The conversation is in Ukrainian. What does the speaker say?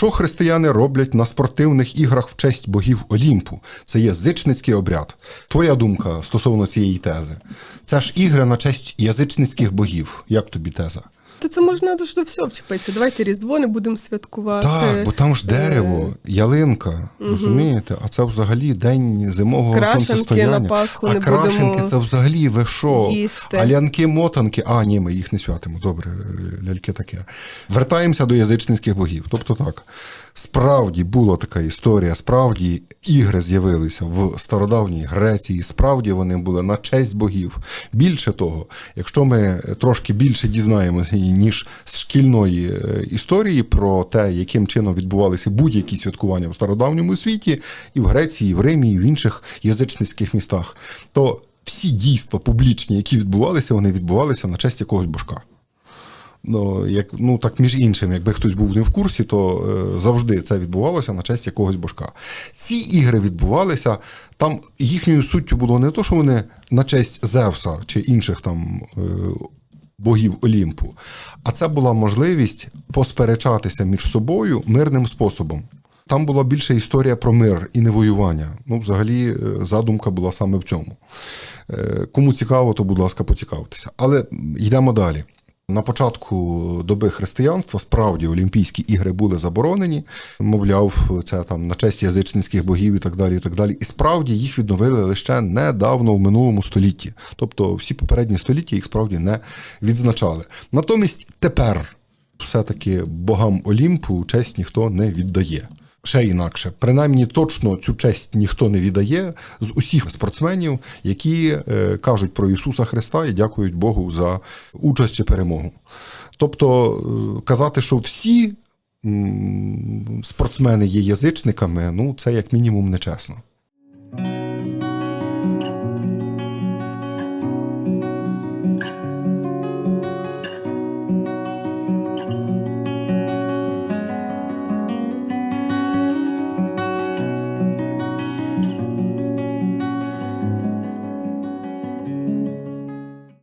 Що християни роблять на спортивних іграх в честь богів Олімпу? Це є зичницький обряд. Твоя думка стосовно цієї тези. Це ж ігри на честь язичницьких богів. Як тобі теза? То це можна то, що все вчепиться. Давайте Різдво не будемо святкувати. Так, бо там ж дерево, ялинка, розумієте? А це взагалі день зимового Крашенки сонцестояння. на Пасху а не крашенки будемо це взагалі ви що? їсти. А лянки, мотанки, а ні, ми їх не святимо. Добре, ляльки таке. Вертаємося до язичницьких богів. Тобто так, справді була така історія, справді ігри з'явилися в стародавній Греції, справді вони були на честь богів. Більше того, якщо ми трошки більше дізнаємося, ніж з шкільної е, історії про те, яким чином відбувалися будь-які святкування в стародавньому світі, і в Греції, і в Римі, і в інших язичницьких містах, то всі дійства публічні, які відбувалися, вони відбувалися на честь якогось божка. Ну, як, ну так між іншим, якби хтось був не в курсі, то е, завжди це відбувалося на честь якогось божка. Ці ігри відбувалися, там їхньою суттю було не то, що вони на честь Зевса чи інших там е, богів Олімпу, а це була можливість посперечатися між собою мирним способом. Там була більше історія про мир і не воювання. Ну, взагалі, е, задумка була саме в цьому. Е, Кому цікаво, то, будь ласка, поцікавтеся. Але йдемо далі. На початку доби християнства справді Олімпійські ігри були заборонені, мовляв, це там на честь язичницьких богів і так далі. І так далі. І справді їх відновили лише недавно в минулому столітті. Тобто всі попередні століття їх справді не відзначали. Натомість тепер все-таки богам Олімпу честь ніхто не віддає. Ще інакше, принаймні точно цю честь ніхто не віддає з усіх спортсменів, які е, кажуть про Ісуса Христа і дякують Богу за участь чи перемогу. Тобто е, казати, що всі спортсмени є язичниками, ну це як мінімум нечесно.